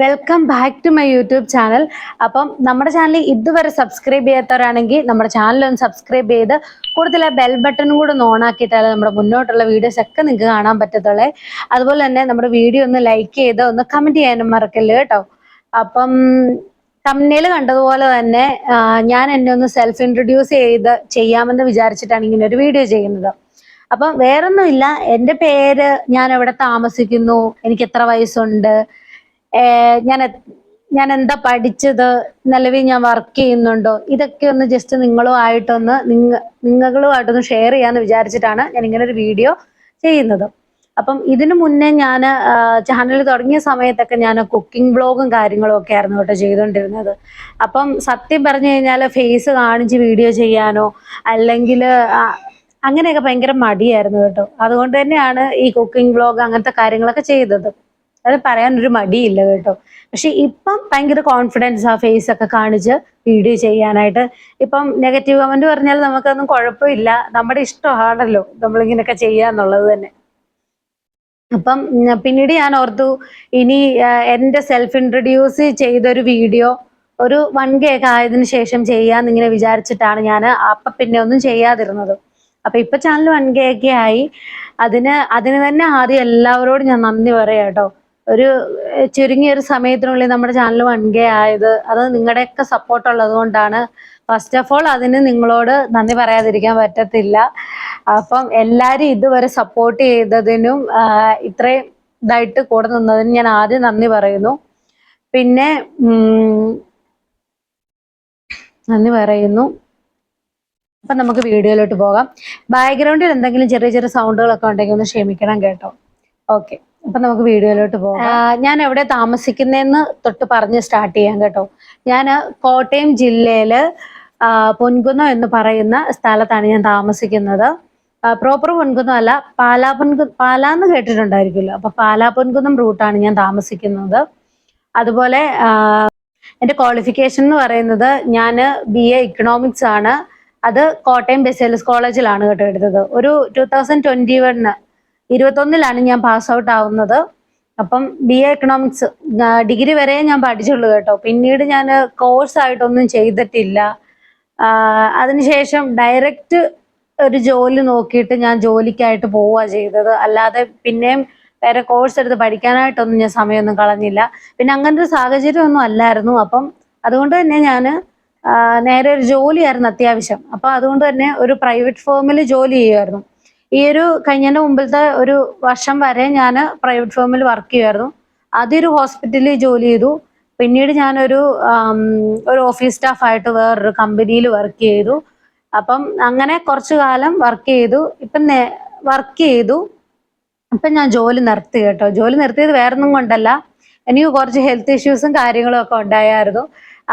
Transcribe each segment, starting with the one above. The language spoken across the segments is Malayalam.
Welcome back to my YouTube channel അപ്പം നമ്മുടെ ചാനൽ ഇതുവരെ സബ്സ്ക്രൈബ് ചെയ്യാത്തവരാണെങ്കിൽ നമ്മുടെ ചാനൽ ഒന്ന് സബ്സ്ക്രൈബ് ചെയ്ത് കൂടുതൽ ബെൽ ബട്ടണും കൂടെ ഒന്ന് ഓൺ ആക്കിയിട്ടാലേ നമ്മുടെ മുന്നോട്ടുള്ള വീഡിയോസ് ഒക്കെ നിങ്ങൾക്ക് കാണാൻ പറ്റത്തുള്ളേ. അതുപോലെ തന്നെ നമ്മുടെ വീഡിയോ ഒന്ന് ലൈക്ക് ചെയ്ത് ഒന്ന് കമന്റ് ചെയ്യാനും മറക്കല്ലേ കേട്ടോ. അപ്പം തമ്മിൽ കണ്ടതുപോലെ തന്നെ ഞാൻ എന്നെ ഒന്ന് സെൽഫ് ഇൻട്രൊഡ്യൂസ് ചെയ്ത് ചെയ്യാമെന്ന് വിചാരിച്ചിട്ടാണ് ഇങ്ങനെ ഒരു വീഡിയോ ചെയ്യുന്നത്. അപ്പം വേറൊന്നുമില്ല. എന്റെ പേര് ഞാൻ എവിടെ താമസിക്കുന്നു. എനിക്ക് എത്ര വയസ്സുണ്ട്? ഞാൻ ഞാൻ എന്താ പഠിച്ചത്? നിലവിൽ ഞാൻ വർക്ക് ചെയ്യുന്നുണ്ടോ? ഇതൊക്കെ ഒന്ന് ജസ്റ്റ് നിങ്ങളുമായിട്ടൊന്ന് നിങ്ങ നിങ്ങളുമായിട്ടൊന്ന് ഷെയർ ചെയ്യാന്ന് വിചാരിച്ചിട്ടാണ് ഞാൻ ഇങ്ങനെ ഒരു വീഡിയോ ചെയ്യുന്നത്. അപ്പം ഇതിനു മുന്നേ ഞാൻ ചാനൽ തുടങ്ങിയ സമയത്തൊക്കെ ഞാൻ കുക്കിംഗ് വ്ളോഗും കാര്യങ്ങളും ഒക്കെ ആയിരുന്നു കേട്ടോ ചെയ്തുകൊണ്ടിരുന്നത് അപ്പം സത്യം പറഞ്ഞു കഴിഞ്ഞാൽ ഫേസ് കാണിച്ച് വീഡിയോ ചെയ്യാനോ അല്ലെങ്കിൽ അങ്ങനെയൊക്കെ ഭയങ്കര മടിയായിരുന്നു കേട്ടോ. അതുകൊണ്ട് തന്നെയാണ് ഈ കുക്കിംഗ് വ്ളോഗ് അങ്ങനത്തെ കാര്യങ്ങളൊക്കെ ചെയ്തത്. അത് ഒരു മടിയില്ല കേട്ടോ. പക്ഷെ ഇപ്പം ഭയങ്കര കോൺഫിഡൻസ് ആ ഫേസ് ഒക്കെ കാണിച്ച് വീഡിയോ ചെയ്യാനായിട്ട്. ഇപ്പം നെഗറ്റീവ് കമന്റ് പറഞ്ഞാൽ നമുക്കൊന്നും കുഴപ്പമില്ല. നമ്മുടെ ഇഷ്ടമാണല്ലോ നമ്മളിങ്ങനെയൊക്കെ ചെയ്യാന്നുള്ളത് തന്നെ. അപ്പം പിന്നീട് ഞാൻ ഓർത്തു ഇനി എന്റെ സെൽഫ് ഇൻട്രൊഡ്യൂസ് ചെയ്തൊരു വീഡിയോ ഒരു വൺ കെ ഒക്കെ ആയതിനു ശേഷം ചെയ്യാന്ന് ഇങ്ങനെ വിചാരിച്ചിട്ടാണ് ഞാൻ അപ്പൊ പിന്നെ ഒന്നും ചെയ്യാതിരുന്നത്. അപ്പൊ ഇപ്പൊ ചാനൽ വൺ കെ ഒക്കെ ആയി. അതിന് അതിന് തന്നെ ആദ്യം എല്ലാവരോടും ഞാൻ നന്ദി പറയാം കേട്ടോ. ഒരു ചുരുങ്ങിയ ഒരു സമയത്തിനുള്ളിൽ നമ്മുടെ ചാനൽ വൺ കെ ആയത് അത് നിങ്ങളുടെയൊക്കെ സപ്പോർട്ട് ഉള്ളത് കൊണ്ടാണ്. ഫസ്റ്റ് ഓഫ് ഓൾ അതിന് നിങ്ങളോട് നന്ദി പറയാതിരിക്കാൻ പറ്റത്തില്ല. അപ്പം എല്ലാവരും ഇതുവരെ സപ്പോർട്ട് ചെയ്തതിനും ഇത്രയും ഇതായിട്ട് കൂടെ നിന്നതിനും ഞാൻ ആദ്യം നന്ദി പറയുന്നു. പിന്നെ നന്ദി പറയുന്നു. അപ്പൊ നമുക്ക് വീഡിയോയിലോട്ട് പോകാം. ബാക്ക്ഗ്രൗണ്ടിൽ എന്തെങ്കിലും ചെറിയ ചെറിയ സൗണ്ടുകളൊക്കെ ഉണ്ടെങ്കിൽ ഒന്ന് ക്ഷമിക്കണം കേട്ടോ. ഓക്കെ അപ്പൊ നമുക്ക് വീഡിയോയിലോട്ട് പോകാം. ഞാൻ എവിടെ താമസിക്കുന്നതെന്ന് തൊട്ട് പറഞ്ഞ് സ്റ്റാർട്ട് ചെയ്യാം കേട്ടോ. ഞാൻ കോട്ടയം ജില്ലയിൽ പൊൻകുന്നം എന്ന് പറയുന്ന സ്ഥലത്താണ് ഞാൻ താമസിക്കുന്നത്. പ്രോപ്പർ പൊൻകുന്നം അല്ല പാലാ പൊൻകു പാലാന്ന് കേട്ടിട്ടുണ്ടായിരിക്കുമല്ലോ. അപ്പൊ പാലാ പൊൻകുന്നം റൂട്ടാണ് ഞാൻ താമസിക്കുന്നത്. അതുപോലെ എന്റെ ക്വാളിഫിക്കേഷൻ എന്ന് പറയുന്നത് ഞാൻ ബി എ ഇക്കണോമിക്സ് ആണ്. അത് കോട്ടയം ബെസേലസ് കോളേജിലാണ് കേട്ടോ എടുത്തത്. ഒരു ടൂ തൗസൻഡ് ട്വന്റി വണ്ണ് ഇരുപത്തൊന്നിലാണ് ഞാൻ പാസ് ഔട്ട് ആവുന്നത്. അപ്പം ബി എ എക്കണോമിക്സ് ഡിഗ്രി വരെ ഞാൻ പഠിച്ചുള്ളൂ കേട്ടോ. പിന്നീട് ഞാൻ കോഴ്സ് ആയിട്ടൊന്നും ചെയ്തിട്ടില്ല. അതിനുശേഷം ഡയറക്റ്റ് ഒരു ജോലി നോക്കിയിട്ട് ഞാൻ ജോലിക്കായിട്ട് പോവുക ചെയ്തത്. അല്ലാതെ പിന്നെയും വേറെ കോഴ്സ് എടുത്ത് പഠിക്കാനായിട്ടൊന്നും ഞാൻ സമയമൊന്നും കളഞ്ഞില്ല. പിന്നെ അങ്ങനത്തെ ഒരു സാഹചര്യം ഒന്നും അല്ലായിരുന്നു. അപ്പം അതുകൊണ്ട് തന്നെ ഞാൻ നേരെ ഒരു ജോലിയായിരുന്നു അത്യാവശ്യം. അപ്പം അതുകൊണ്ട് തന്നെ ഒരു പ്രൈവറ്റ് ഫേമിൽ ജോലി ചെയ്യുമായിരുന്നു ഈ ഒരു കഴിഞ്ഞതിന്റെ മുമ്പിലത്തെ ഒരു വർഷം വരെ ഞാൻ പ്രൈവറ്റ് ഫേമിൽ വർക്ക് ചെയ്യുമായിരുന്നു ഒരു ഹോസ്പിറ്റലിൽ ജോലി ചെയ്തു. പിന്നീട് ഞാനൊരു ഒരു ഓഫീസ് സ്റ്റാഫ് ആയിട്ട് വേറൊരു കമ്പനിയിൽ വർക്ക് ചെയ്തു. അപ്പം അങ്ങനെ കുറച്ചു കാലം വർക്ക് ചെയ്തു. ഇപ്പം വർക്ക് ചെയ്തു. ഇപ്പം ഞാൻ ജോലി നിർത്തി കേട്ടോ. ജോലി നിർത്തിയത് വേറൊന്നും കൊണ്ടല്ല. എനിക്ക് കുറച്ച് ഹെൽത്ത് ഇഷ്യൂസും കാര്യങ്ങളും ഒക്കെ ഉണ്ടായായിരുന്നു.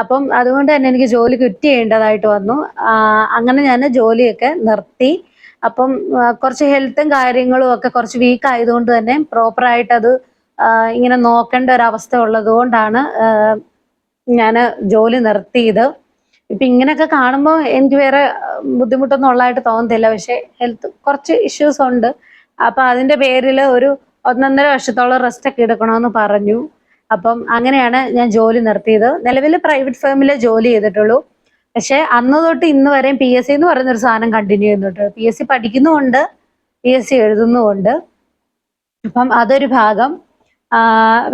അപ്പം അതുകൊണ്ട് തന്നെ എനിക്ക് ജോലി ക്വിറ്റ് ചെയ്യേണ്ടതായിട്ട് വന്നു. അങ്ങനെ ഞാൻ ജോലിയൊക്കെ നിർത്തി. അപ്പം കുറച്ച് ഹെൽത്തും കാര്യങ്ങളും ഒക്കെ കുറച്ച് വീക്ക് ആയതുകൊണ്ട് തന്നെ പ്രോപ്പറായിട്ട് അത് ഇങ്ങനെ നോക്കേണ്ട ഒരു അവസ്ഥ ഉള്ളത് കൊണ്ടാണ് ഞാൻ ജോലി നിർത്തിയത്. ഇപ്പൊ ഇങ്ങനെയൊക്കെ കാണുമ്പോൾ എനിക്ക് വേറെ ബുദ്ധിമുട്ടൊന്നും ഉള്ളതായിട്ട് തോന്നത്തില്ല. പക്ഷേ ഹെൽത്ത് കുറച്ച് ഇഷ്യൂസ് ഉണ്ട്. അപ്പൊ അതിന്റെ പേരിൽ ഒരു ഒന്നൊന്നര വർഷത്തോളം റെസ്റ്റ് ഒക്കെ എടുക്കണമെന്ന് പറഞ്ഞു. അപ്പം അങ്ങനെയാണ് ഞാൻ ജോലി നിർത്തിയത്. നിലവിൽ പ്രൈവറ്റ് ഫേമിലെ ജോലി ചെയ്തിട്ടുള്ളൂ. പക്ഷെ അന്ന് തൊട്ട് ഇന്ന് വരെയും പി എസ് സി എന്ന് പറയുന്ന ഒരു സാധനം കണ്ടിന്യൂ ചെയ്യുന്നുണ്ട്. പി എസ് സി പഠിക്കുന്നുമുണ്ട്. പി എസ് സി എഴുതുന്നുമുണ്ട്. അപ്പം അതൊരു ഭാഗം.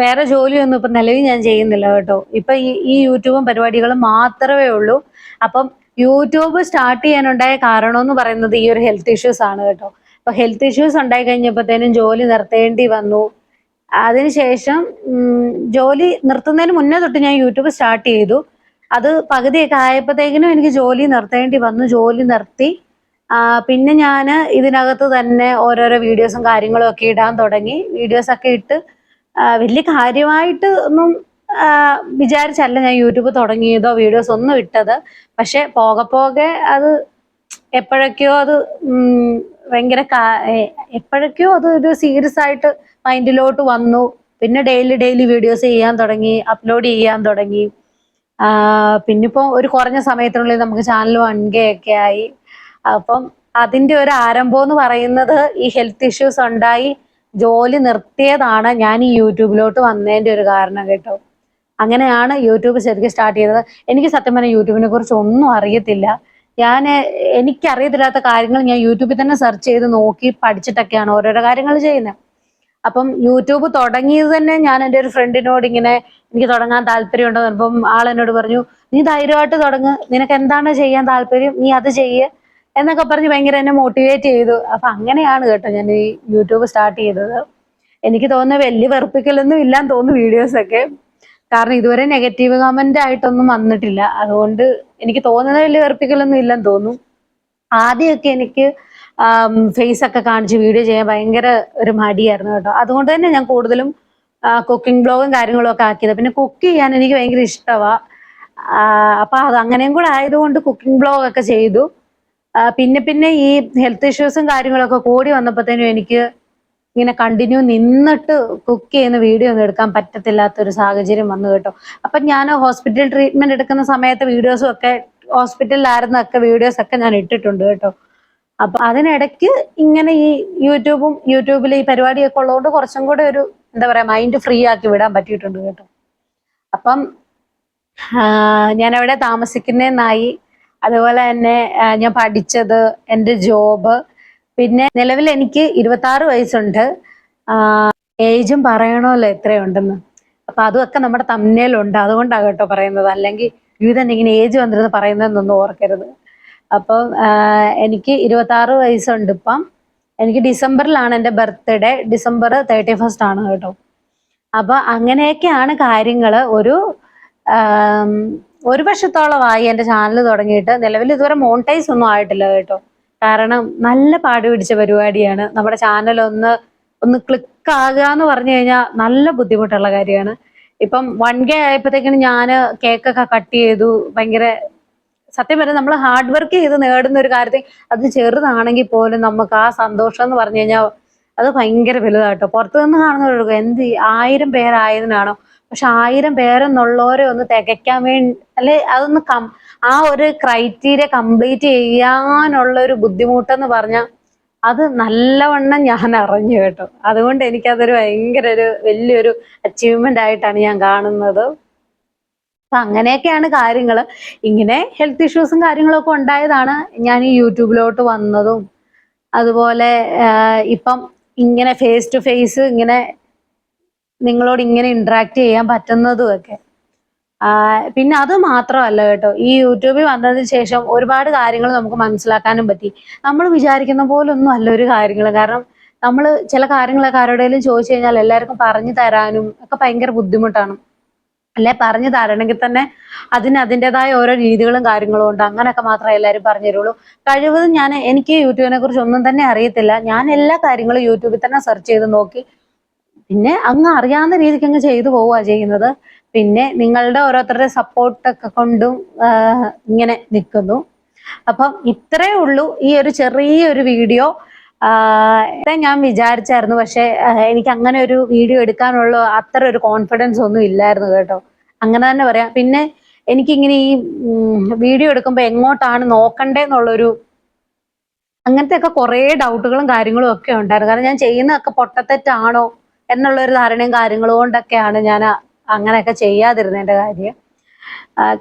വേറെ ജോലിയൊന്നും ഇപ്പം നിലവിൽ ഞാൻ ചെയ്യുന്നില്ല കേട്ടോ. ഇപ്പം ഈ ഈ യൂട്യൂബും പരിപാടികളും മാത്രമേ ഉള്ളൂ. അപ്പം യൂട്യൂബ് സ്റ്റാർട്ട് ചെയ്യാനുണ്ടായ കാരണം എന്ന് പറയുന്നത് ഈ ഒരു ഹെൽത്ത് ഇഷ്യൂസ് ആണ് കേട്ടോ. അപ്പൊ ഹെൽത്ത് ഇഷ്യൂസ് ഉണ്ടായി കഴിഞ്ഞപ്പോഴത്തേനും ജോലി നിർത്തേണ്ടി വന്നു. അതിനുശേഷം ജോലി നിർത്തുന്നതിന് മുന്നേ തൊട്ട് ഞാൻ യൂട്യൂബ് സ്റ്റാർട്ട് ചെയ്തു. അത് പകുതിയൊക്കെ ആയപ്പോഴത്തേക്കിനും എനിക്ക് ജോലി നിർത്തേണ്ടി വന്നു ജോലി നിർത്തി. പിന്നെ ഞാൻ ഇതിനകത്ത് തന്നെ ഓരോരോ വീഡിയോസും കാര്യങ്ങളും ഒക്കെ ഇടാൻ തുടങ്ങി. വീഡിയോസ് ഒക്കെ ഇട്ട് വലിയ കാര്യമായിട്ട് ഒന്നും വിചാരിച്ചല്ല ഞാൻ യൂട്യൂബ് തുടങ്ങിയതോ വീഡിയോസ് ഒന്നും ഇട്ടത്. പക്ഷെ പോകെ പോകെ അത് എപ്പോഴൊക്കെയോ അത് ഭയങ്കര എപ്പോഴൊക്കെയോ അത് ഒരു സീരിയസ് ആയിട്ട് മൈൻഡിലോട്ട് വന്നു. പിന്നെ ഡെയിലി ഡെയിലി വീഡിയോസ് ചെയ്യാൻ തുടങ്ങി അപ്ലോഡ് ചെയ്യാൻ തുടങ്ങി. പിന്നിപ്പോ ഒരു കുറഞ്ഞ സമയത്തിനുള്ളിൽ നമുക്ക് ചാനൽ വൺ കെ ഒക്കെ ആയി. അപ്പം അതിന്റെ ഒരു ആരംഭം എന്ന് പറയുന്നത് ഈ ഹെൽത്ത് ഇഷ്യൂസ് ഉണ്ടായി ജോലി നിർത്തിയതാണ് ഞാൻ ഈ യൂട്യൂബിലോട്ട് വന്നതിന്റെ ഒരു കാരണം കേട്ടോ. അങ്ങനെയാണ് യൂട്യൂബ് ശരിക്കും സ്റ്റാർട്ട് ചെയ്തത്. എനിക്ക് സത്യം പറഞ്ഞാൽ യൂട്യൂബിനെ കുറിച്ച് ഒന്നും അറിയത്തില്ല. ഞാൻ എനിക്കറിയത്തില്ലാത്ത കാര്യങ്ങൾ ഞാൻ യൂട്യൂബിൽ തന്നെ സെർച്ച് ചെയ്ത് നോക്കി പഠിച്ചിട്ടൊക്കെയാണ് ഓരോരോ കാര്യങ്ങൾ ചെയ്യുന്നത്. അപ്പം യൂട്യൂബ് തുടങ്ങിയത് തന്നെ ഞാൻ എന്റെ ഒരു ഫ്രണ്ടിനോട് ഇങ്ങനെ എനിക്ക് തുടങ്ങാൻ താല്പര്യമുണ്ടോ അപ്പം ആൾ എന്നോട് പറഞ്ഞു നീ ധൈര്യമായിട്ട് തുടങ്ങ്. നിനക്ക് എന്താണ് ചെയ്യാൻ താല്പര്യം? നീ അത് ചെയ്യ്. എന്നൊക്കെ പറഞ്ഞ് ഭയങ്കര എന്നെ മോട്ടിവേറ്റ് ചെയ്തു. അപ്പൊ അങ്ങനെയാണ് കേട്ടോ ഞാൻ ഈ യൂട്യൂബ് സ്റ്റാർട്ട് ചെയ്തത്. എനിക്ക് തോന്നുന്ന വലിയ വെറുപ്പിക്കലൊന്നും ഇല്ലാന്ന് തോന്നുന്നു വീഡിയോസൊക്കെ കാരണം ഇതുവരെ നെഗറ്റീവ് കമന്റ് ആയിട്ടൊന്നും വന്നിട്ടില്ല. അതുകൊണ്ട് എനിക്ക് തോന്നുന്ന വലിയ വെറുപ്പിക്കലൊന്നും ഇല്ലെന്ന് തോന്നുന്നു. ആദ്യമൊക്കെ എനിക്ക് ഫേസ് ഒക്കെ കാണിച്ച് വീഡിയോ ചെയ്യാൻ ഭയങ്കര ഒരു മടിയായിരുന്നു കേട്ടോ. അതുകൊണ്ട് തന്നെ ഞാൻ കൂടുതലും കുക്കിംഗ് ബ്ലോഗും കാര്യങ്ങളും ഒക്കെ ആക്കിയത്. പിന്നെ കുക്ക് ചെയ്യാൻ എനിക്ക് ഭയങ്കര ഇഷ്ടമാ അപ്പൊ അത് അങ്ങനെയും കൂടെ ആയതുകൊണ്ട് കുക്കിംഗ് ബ്ലോഗ് ഒക്കെ ചെയ്തു. പിന്നെ പിന്നെ ഈ ഹെൽത്ത് ഇഷ്യൂസും കാര്യങ്ങളൊക്കെ കൂടി വന്നപ്പോഴത്തേനും എനിക്ക് ഇങ്ങനെ കണ്ടിന്യൂ നിന്നിട്ട് കുക്ക് ചെയ്യുന്ന വീഡിയോ ഒന്നും എടുക്കാൻ പറ്റത്തില്ലാത്ത ഒരു സാഹചര്യം വന്നു കേട്ടോ. അപ്പൊ ഞാൻ ഹോസ്പിറ്റൽ ട്രീറ്റ്മെന്റ് എടുക്കുന്ന സമയത്ത് വീഡിയോസും ഒക്കെ ഹോസ്പിറ്റലിലായിരുന്നൊക്കെ വീഡിയോസ് ഒക്കെ ഞാൻ ഇട്ടിട്ടുണ്ട് കേട്ടോ. അപ്പൊ അതിനിടയ്ക്ക് ഇങ്ങനെ ഈ യൂട്യൂബും യൂട്യൂബിൽ ഈ പരിപാടിയൊക്കെ ഉള്ളതുകൊണ്ട് കുറച്ചും കൂടെ ഒരു എന്താ പറയാ മൈൻഡ് ഫ്രീ ആക്കി വിടാൻ പറ്റിയിട്ടുണ്ട് കേട്ടോ. അപ്പം ഞാൻ എവിടെ താമസിക്കുന്നതെന്നായി അതുപോലെ തന്നെ ഞാൻ പഠിച്ചത് എന്റെ ജോബ് പിന്നെ നിലവിൽ എനിക്ക് ഇരുപത്തി ആറ് വയസ്സുണ്ട് ഏജും പറയണമല്ലോ എത്രയുണ്ടെന്ന്. അപ്പൊ അതൊക്കെ നമ്മുടെ തമ്മനയിലുണ്ട് അതുകൊണ്ടാണ് കേട്ടോ പറയുന്നത്. അല്ലെങ്കിൽ തന്നെ ഇങ്ങനെ ഏജ് വന്നിരുന്ന് പറയുന്നതെന്നൊന്നും ഓർക്കരുത്. അപ്പം എനിക്ക് ഇരുപത്തി ആറ് വയസ്സുണ്ട് ഇപ്പം. എനിക്ക് ഡിസംബറിലാണ് എന്റെ ബർത്ത്ഡേ. ഡിസംബർ തേർട്ടി ഫസ്റ്റ് ആണ് കേട്ടോ. അപ്പൊ അങ്ങനെയൊക്കെയാണ് കാര്യങ്ങൾ ഒരു ഒരു വർഷത്തോളമായി എന്റെ ചാനൽ തുടങ്ങിയിട്ട്. നിലവിൽ ഇതുവരെ മോണിറ്റൈസ് ഒന്നും ആയിട്ടില്ല കേട്ടോ. കാരണം നല്ല പാട് പിടിച്ച പരിപാടിയാണ്. നമ്മുടെ ചാനൽ ഒന്ന് ഒന്ന് ക്ലിക്ക് ആകുക എന്ന് പറഞ്ഞു കഴിഞ്ഞാൽ നല്ല ബുദ്ധിമുട്ടുള്ള കാര്യമാണ്. ഇപ്പം വൺ കെ ആയപ്പോഴത്തേക്കിനും ഞാൻ കേക്കൊക്കെ കട്ട് ചെയ്തു. ഭയങ്കര സത്യം പറഞ്ഞാൽ നമ്മൾ ഹാർഡ് വർക്ക് ചെയ്ത് നേടുന്ന ഒരു കാര്യത്തിൽ അത് ചെറുതാണെങ്കിൽ പോലും നമുക്ക് ആ സന്തോഷം എന്ന് പറഞ്ഞു കഴിഞ്ഞാൽ അത് ഭയങ്കര വലുതാട്ടോ. പുറത്തു നിന്ന് കാണുന്നവർക്ക് എന്ത് ആയിരം പേരായതിനാണോ പക്ഷെ ആയിരം പേരെന്നുള്ളവരെ ഒന്ന് തികയ്ക്കാൻ വേണ്ടി അല്ലെ അതൊന്ന് കം ആ ഒരു ക്രൈറ്റീരിയ കംപ്ലീറ്റ് ചെയ്യാനുള്ള ഒരു ബുദ്ധിമുട്ടെന്ന് പറഞ്ഞാൽ അത് നല്ലവണ്ണം ഞാൻ അറിഞ്ഞു കേട്ടോ. അതുകൊണ്ട് എനിക്കതൊരു ഭയങ്കര ഒരു വലിയൊരു അച്ചീവ്മെന്റ് ആയിട്ടാണ് ഞാൻ കാണുന്നത്. അപ്പൊ അങ്ങനെയൊക്കെയാണ് കാര്യങ്ങൾ ഇങ്ങനെ ഹെൽത്ത് ഇഷ്യൂസും കാര്യങ്ങളൊക്കെ ഉണ്ടായതാണ്. ഞാൻ ഈ യൂട്യൂബിലോട്ട് വന്നതും അതുപോലെ ഇപ്പം ഇങ്ങനെ ഫേസ് ടു ഫേസ് ഇങ്ങനെ നിങ്ങളോട് ഇങ്ങനെ ഇന്ററാക്ട് ചെയ്യാൻ പറ്റുന്നതും ഒക്കെ പിന്നെ അത് മാത്രമല്ല കേട്ടോ. ഈ യൂട്യൂബിൽ വന്നതിന് ശേഷം ഒരുപാട് കാര്യങ്ങൾ നമുക്ക് മനസ്സിലാക്കാനും പറ്റി. നമ്മൾ വിചാരിക്കുന്ന പോലൊന്നും അല്ല ഒരു കാര്യങ്ങൾ. കാരണം നമ്മൾ ചില കാര്യങ്ങളൊക്കെ ആരോടെങ്കിലും ചോദിച്ചു കഴിഞ്ഞാൽ എല്ലാവർക്കും പറഞ്ഞു തരാനും ഒക്കെ ഭയങ്കര ബുദ്ധിമുട്ടാണ്. അല്ലെ? പറഞ്ഞു തരണമെങ്കിൽ തന്നെ അതിന് അതിന്റെതായ ഓരോ രീതികളും കാര്യങ്ങളും ഉണ്ട്. അങ്ങനെയൊക്കെ മാത്രമേ എല്ലാവരും പറഞ്ഞു തരുള്ളൂ. കഴിവതും ഞാൻ എനിക്ക് യൂട്യൂബിനെ കുറിച്ച് ഒന്നും തന്നെ അറിയത്തില്ല. ഞാൻ എല്ലാ കാര്യങ്ങളും യൂട്യൂബിൽ തന്നെ സെർച്ച് ചെയ്ത് നോക്കി. പിന്നെ അങ്ങ് അറിയാവുന്ന രീതിക്ക് അങ്ങ് ചെയ്തു പോവുകയാണ് ചെയ്യുന്നത്. പിന്നെ നിങ്ങളുടെ ഓരോരുത്തരുടെ സപ്പോർട്ടൊക്കെ കൊണ്ടും ഇങ്ങനെ നിൽക്കുന്നു. അപ്പം ഇത്രയേ ഉള്ളൂ ഈ ഒരു ചെറിയൊരു വീഡിയോ ഞാൻ വിചാരിച്ചായിരുന്നു. പക്ഷെ എനിക്ക് അങ്ങനെ ഒരു വീഡിയോ എടുക്കാനുള്ള അത്ര ഒരു കോൺഫിഡൻസ് ഒന്നും ഇല്ലായിരുന്നു കേട്ടോ. അങ്ങനെ തന്നെ പറയാം. പിന്നെ എനിക്കിങ്ങനെ ഈ വീഡിയോ എടുക്കുമ്പോൾ എങ്ങോട്ടാണ് നോക്കണ്ടേന്നുള്ളൊരു അങ്ങനത്തെ ഒക്കെ കുറേ ഡൗട്ടുകളും കാര്യങ്ങളും ഒക്കെ ഉണ്ടായിരുന്നു. കാരണം ഞാൻ ചെയ്യുന്നതൊക്കെ പൊട്ടത്തെറ്റാണോ എന്നുള്ള ഒരു ധാരണയും കാര്യങ്ങളും കൊണ്ടൊക്കെയാണ് ഞാൻ അങ്ങനെയൊക്കെ ചെയ്യാതിരുന്നതിന്റെ കാര്യം.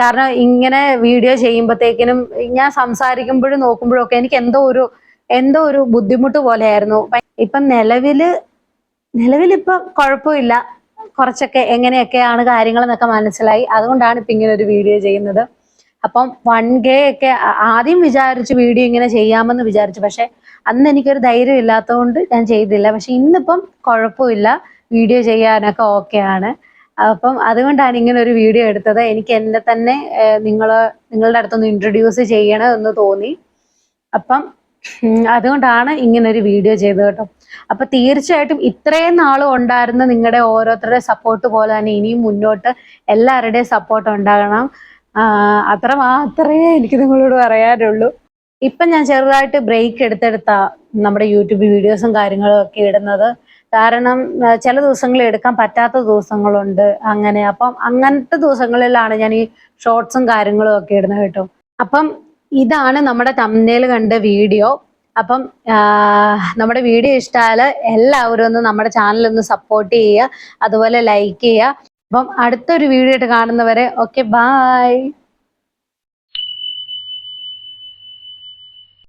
കാരണം ഇങ്ങനെ വീഡിയോ ചെയ്യുമ്പോഴത്തേക്കിനും ഞാൻ സംസാരിക്കുമ്പോഴും നോക്കുമ്പോഴും ഒക്കെ എനിക്ക് എന്തോ ഒരു എന്തോ ഒരു ബുദ്ധിമുട്ട് പോലെയായിരുന്നു. ഇപ്പം നിലവിൽ നിലവിലിപ്പം കുഴപ്പമില്ല. കുറച്ചൊക്കെ എങ്ങനെയൊക്കെയാണ് കാര്യങ്ങൾ എന്നൊക്കെ മനസ്സിലായി. അതുകൊണ്ടാണ് ഇപ്പം ഇങ്ങനെ ഒരു വീഡിയോ ചെയ്യുന്നത്. അപ്പം വൺ കെ ഒക്കെ ആദ്യം വിചാരിച്ച് വീഡിയോ ഇങ്ങനെ ചെയ്യാമെന്ന് വിചാരിച്ചു. പക്ഷെ അന്ന് എനിക്കൊരു ധൈര്യം ഇല്ലാത്തതുകൊണ്ട് ഞാൻ ചെയ്തില്ല. പക്ഷെ ഇന്നിപ്പം കുഴപ്പമില്ല. വീഡിയോ ചെയ്യാനൊക്കെ ഓക്കെയാണ്. അപ്പം അതുകൊണ്ടാണ് ഇങ്ങനെ ഒരു വീഡിയോ എടുത്തത്. എനിക്ക് എന്നെ തന്നെ നിങ്ങൾ നിങ്ങളുടെ അടുത്തൊന്ന് ഇൻട്രൊഡ്യൂസ് ചെയ്യണമെന്ന് തോന്നി. അപ്പം അതുകൊണ്ടാണ് ഇങ്ങനെ ഒരു വീഡിയോ ചെയ്തത് കേട്ടോ. അപ്പൊ തീർച്ചയായിട്ടും ഇത്രയും നാളും ഉണ്ടായിരുന്ന നിങ്ങളുടെ ഓരോരുത്തരുടെ സപ്പോർട്ട് പോലെ തന്നെ ഇനിയും മുന്നോട്ട് എല്ലാവരുടെയും സപ്പോർട്ട് ഉണ്ടാകണം. അത്ര മാത്രമേ എനിക്ക് നിങ്ങളോട് പറയാനുള്ളൂ. ഇപ്പം ഞാൻ ചെറുതായിട്ട് ബ്രേക്ക് എടുത്തെടുത്താ നമ്മുടെ യൂട്യൂബ് വീഡിയോസും കാര്യങ്ങളും ഒക്കെ ഇടുന്നത്. കാരണം ചില ദിവസങ്ങളിൽ എടുക്കാൻ പറ്റാത്ത ദിവസങ്ങളുണ്ട് അങ്ങനെ. അപ്പം അങ്ങനത്തെ ദിവസങ്ങളിലാണ് ഞാൻ ഈ ഷോർട്സും കാര്യങ്ങളും ഒക്കെ ഇടുന്നത് കേട്ടോ. അപ്പം ഇതാണ് നമ്മുടെ തമ്മിൽ കണ്ട വീഡിയോ അപ്പം നമ്മുടെ വീഡിയോ ഇഷ്ടമായാൽ എല്ലാവരും ഒന്ന് നമ്മുടെ ചാനൽ ഒന്ന് സപ്പോർട്ട് ചെയ്യുക. അതുപോലെ ലൈക്ക് ചെയ്യുക. അപ്പം അടുത്തൊരു വീഡിയോ ആയിട്ട് കാണുന്നവരെ ഓക്കെ ബായ്